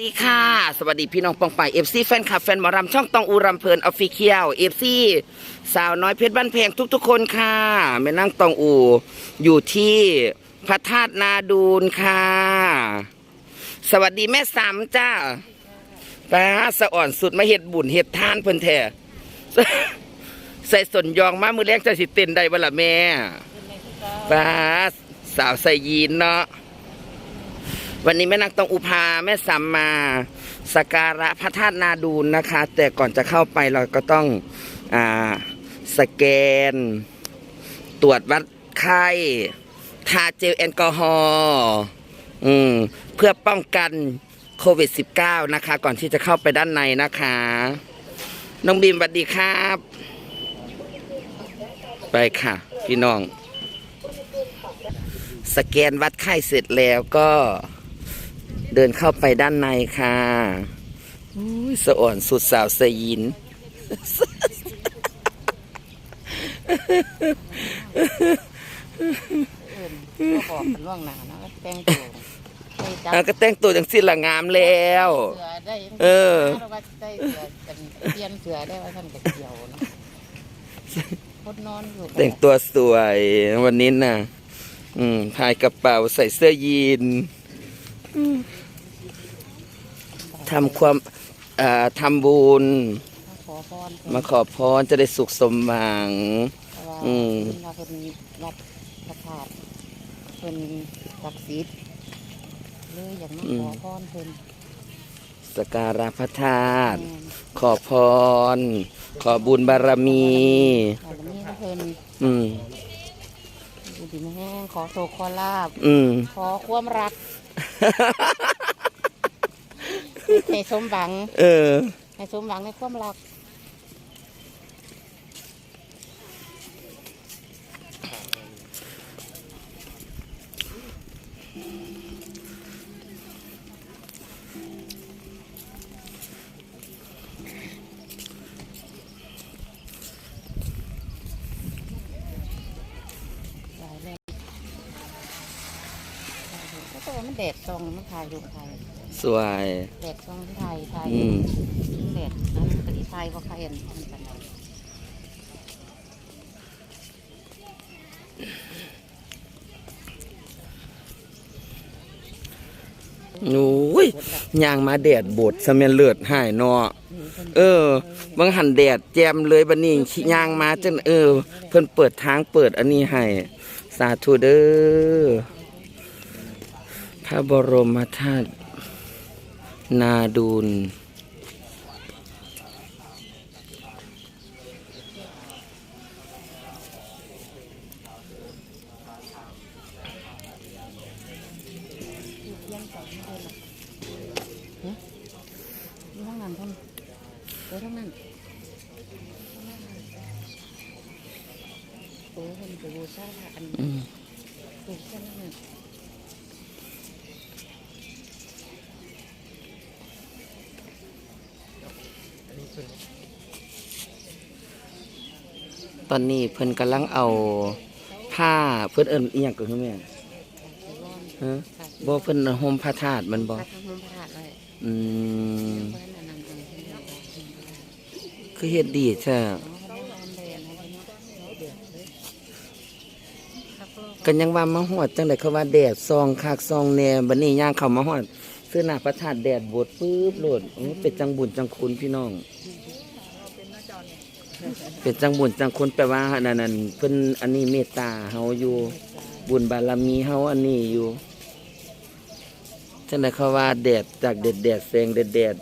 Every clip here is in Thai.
สวัสดีค่ะ สวัสดีพี่น้องปองไปเอฟซีแฟนคลับแฟนหมอรำช่องตองอูรำเพลินออฟฟิเชียลเอฟซีสาวน้อยเพชรบ้านเพงทุกๆ คนค่ะแม่นั่งตองอูอยู่ที่พระธาตุนาดูนค่ะ สวัสดีแม่สามจ้าป้าสะอ่อนสุดมาเห็ดบุญเห็ดทานเพิ่นแท้ใส่สนยองมามือแรกจะสิเต้นได้บ่ล่ะแม่ป้าสาวใส่ยีนเนาะ วันนี้แม่นางตองอุพาแม่สัมมาสกการะพระธาตุนาดูนนะคะ แต่ก่อนจะเข้าไปเราก็ต้องอ่าสแกน ตรวจวัดไข้ทาเจลแอลกอฮอล์อืมเพื่อป้องกันโควิด -19 นะคะ ก่อนที่จะเข้าไปด้านในนะคะ น้องบีมสวัสดีครับ ไปค่ะ พี่น้อง สแกนวัดไข้เสร็จแล้วก็ เดินเข้าไปด้านในค่ะอุ้ยสะอ่อนสุดสาวสยิน เอิ้นก็บอกกันล่วงหน้านะว่าแต่งตัวให้จับเอาก็แต่งตัวจังสิละงามแล้ว เสือได้ยังเออเราว่าได้เสือกันเปลี่ยนเสือได้ว่าท่านกับเกี่ยวเนาะคนนอนอยู่แต่งตัวสวยวันนี้น่ะ อืมพายกระเป๋าใส่เสื้อยีนอืม ทำความอ่าทำบุญขอพรมาขอพรจะได้สุขสมหวังเพราะว่าอืมเพิ่นว่าเพิ่นรับพระธาตุเพิ่นศักดิ์สิทธิ์เลยอยากมาขอพรเพิ่นสกการะพระธาตุแม่นขอพร ขอบุญบารมีขอนี้ให้เพิ่นอืมอยู่ดีไม่แห้งขอโชคขอลาบอืมขอความรัก ให้สมหวัง เออ ให้สมหวังในความรัก ก็ตัวมันแดดซองมันถ่ายรูปไทยสวยแดดซองที่ไทยไทยอืมแดดนั้นกะทิไทยว่าใครอันอันกันไหนโอ้ยย่างมาแดดบดสะเมนเลือดหายเนาะเออ บางหันแดดแจมเลยบัดนี้ย่างมาจนเออ เพิ่นเปิดทางเปิดอันนี้ให้สาธุเด้อพ ระบรมธาตุนาดูลเที่ยงสองเดือนละฮะอยู่ห้องนั้นท่านเออทั้งนั้นเออท่านไปบูชาพระอันอืมถูกแค่นั้นน่ะ ตอนนี้เพิ่นกำลังเอาผ้าเพิ่นเอิ้นอีหยังก็คือแม่จากที่ร้อนฮะบ่เพิ่นห่มผ้าธาตุมันบ่พัดทั้งห้องพระธาตุเลยอืมคือเฮ็ดดีแท้กันยังว่ามาฮอดจังได๋เขาว่าแดดซองคักซองแน่บัดนี้ย่างเข้ามาฮอดซื้อหน้าพระธาตุแดดบดปึ๊บโลดเป็นจังบุญจังคุณพี่น้อง เป็นจังบุญจังคุณแปลว่านั่นนั่นเพิ่นอันนี้เมตตาเฮาอยู่ บุญบารมีเฮาอันนี้อยู่จังได๋เขาว่าแดดจากแดดแดดแสงแดดแดด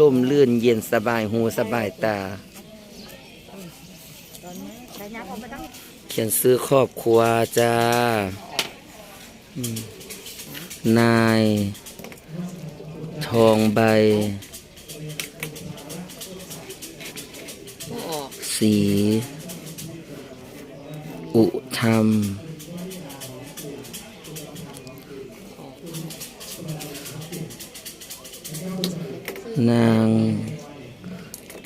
ลมลื่นเย็นสบายหูสบายตา เขียนซื้อครอบครัวจ้านาย ทองใบ สี อุธรรม นาง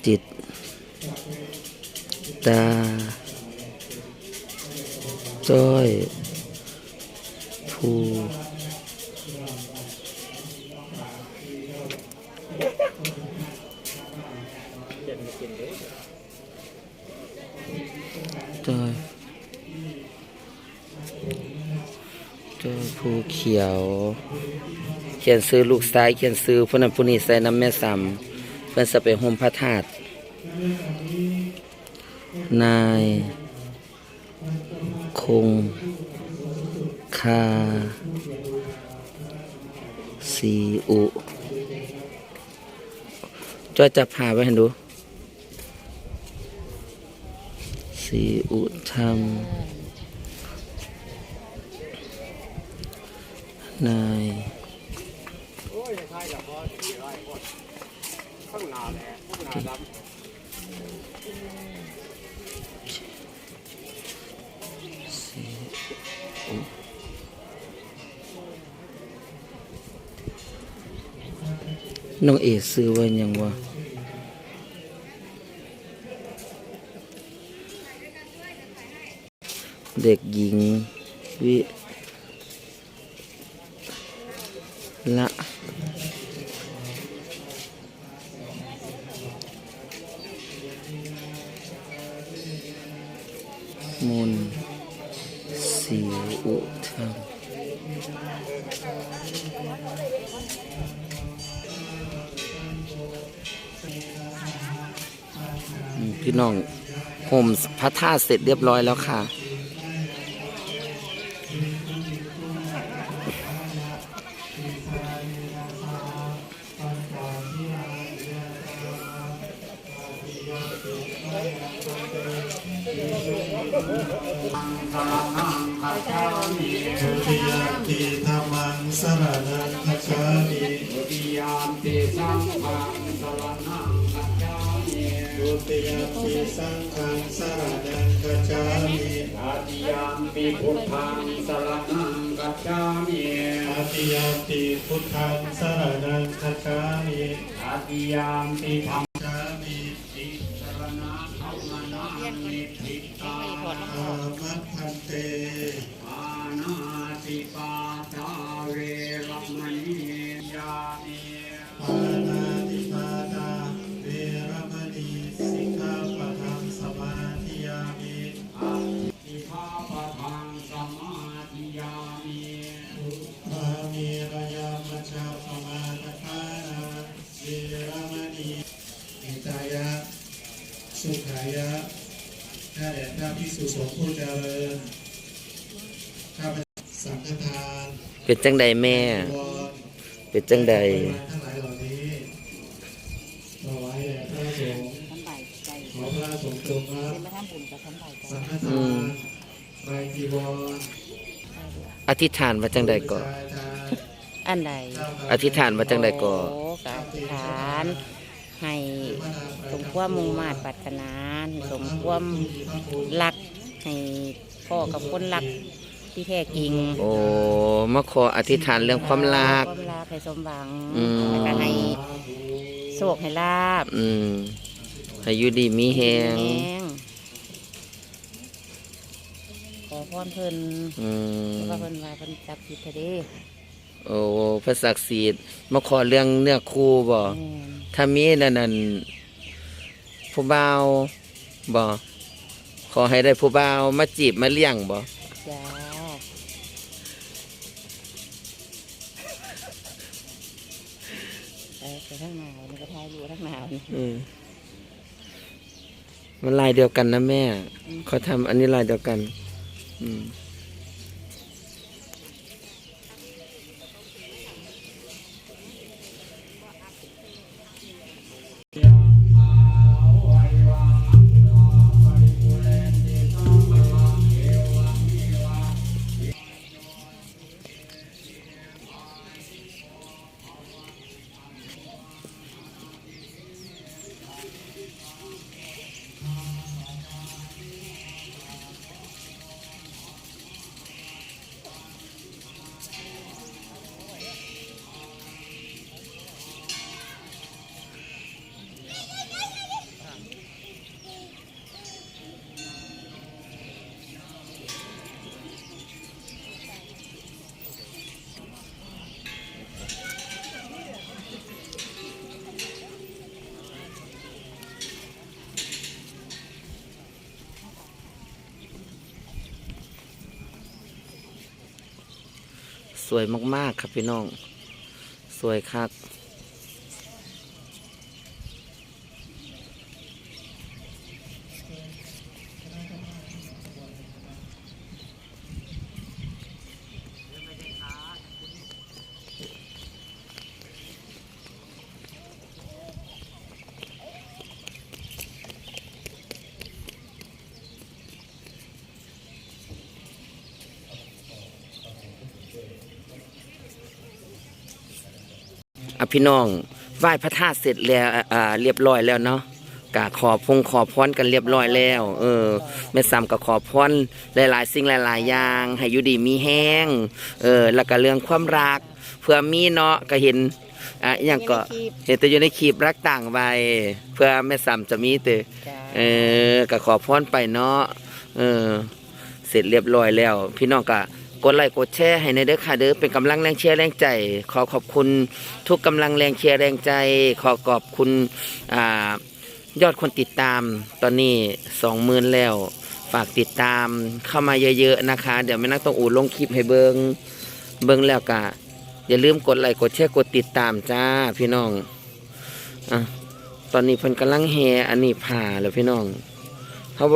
จิต ตา จ้อยภู เขียว เขียนซื้อลูกซ้ายเขียนซื้อผู้นั้นผู้นี้ใส่น้ำแม่ซ้ำเพื่อนสไปรห่มพระธาตุนาย คง คาสีอุจอยจับผ่าไว้ให้ดูสีอุธร รมนายน้องเอซื้อไว้ยังวะเด็กหญิงวิ ละ มนสีอุธรรมอืมพี่น้องห่มพระธาตุเสร็จเรียบร้อยแล้วค่ะ ตุติยามปิสังฆังสรณังคัจฉามิทุติยามปีสังฆังสรณังคัจฉามิตติยามปิพุทธังสรณังคัจฉามิอาติยามปีพุทธังสรณังคัจฉามิตติยามปิธรรมคัจฉามิติสรณะธัมมานามิทิตาอามัคคันเตอานาติปาามัชฌาปมาตคานาเวรมณีอิตายะ สุขายะข้าแด่พระภิกษุสงฆ์ผู้เจริญข้าพเจ้าสังฆทานเป็นจังใดแม่วรเป็นจังใดบริวารทั้งหลายเหล่านี้ถวายแด่พระสงฆ์สำบายใจขอพระสงฆ์จงรับเป็นมาทำบุญกับสำบายใจสังฆทานไตรจีวรอธิษฐานว่าจังใดก่อนชายทาน อันใดอธิษฐานว่าจังใดก่อนโอ้กอธิษฐาน ให้สมความมุ่งมาตรปรารถนาสมความรักให้พ่อกับคนรักที่แท้จริงโอ้มาขออธิษฐานเรื่องความรัก ความรักให้สมหวังอืม แล้วก็ให้โชคให้ลาบอืมให้อยู่ดีมีแฮงแห้งขอพรเพิ่นอืมแล้วก็เพิ่นว่าเพิ่นจับผิดเถอะเด้ โอ้พระศักดิ์สิทธิ์มาขอเรื่องเนื้อคู่บ่แม่นถ้ามีนั่นนั่นผู้บ่าวบ่ขอให้ได้ผู้บ่าวมาจีบมาเลี้ยงบ่จ้าไปไปทางหนาวนี่ก็ทายอยู่ทางหนาวนี่อืมมันลายเดียวกันนะแม่อืมเขาทำอันนี้ลายเดียวกัน อืม สวยมากๆ ครับพี่น้อง สวยคัก อะพี่น้องไหว้พระธาตุเสร็จแล้วอ่าเรียบร้อยแล้วเนาะกะขอพงขอพรกันเรียบร้อยแล้ว เออแม่ซ้ำก็ขอพรหลาย ๆ สิ่งหลาย ๆ อย่าง ให้อยู่ดีมีแห้งเออแล้วก็เรื่องความรัก เพื่อมีเนาะก็เห็นอะอหย่างก็อยู่ในคลิปเห็นแต่อยู่ในคลิปรักต่างใบเพื่อแม่ซ้ำจะมีแต่จ้าเออก็ขอพรไปเนาะเออ เสร็จเรียบร้อยแล้ว พี่น้องก็ กดไลค์กดแชร์ให้ในเด้อค่ะเด้อเป็นกำลังแรงเชียร์แรงใจ ขอขอบคุณทุกกำลังแรงเชียร์แรงใจ ขอขอบคุณอ่ายอดคนติดตามตอนนี้สองหมื่นแล้วฝากติดตามเข้ามาเยอะๆนะคะ เดี๋ยวไม่นักต้องอูดลงคลิปให้เบิงเบิงแล้วก็อย่าลืมกดไลค์กดแชร์กดติดตามจ้าพี่น้องอะตอนนี้เพิ่นกำลังแฮอันนี้ผ่าแล้วพี่น้องเขา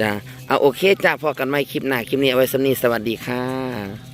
จ้าเอาโอเคจ้าพอกันไหมคลิปหน้าคลิปนี้เอาไว้สำนีสวัสดีค่ะ